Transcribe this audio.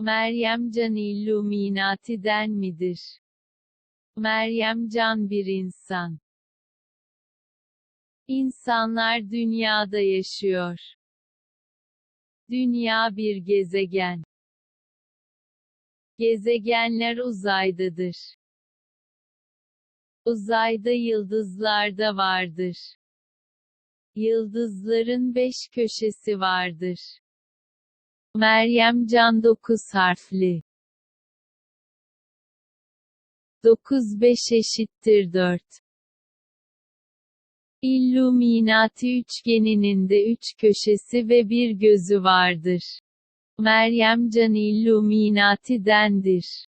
Meryem Can Illuminati'den midir? Meryem Can bir insan. İnsanlar dünyada yaşıyor. Dünya bir gezegen. Gezegenler uzaydadır. Uzayda yıldızlar da vardır. Yıldızların beş köşesi vardır. Meryem Can 9 harfli. 9 5 eşittir 4. Illuminati üçgeninin de üç köşesi ve bir gözü vardır. Meryem Can Illuminati'dendir.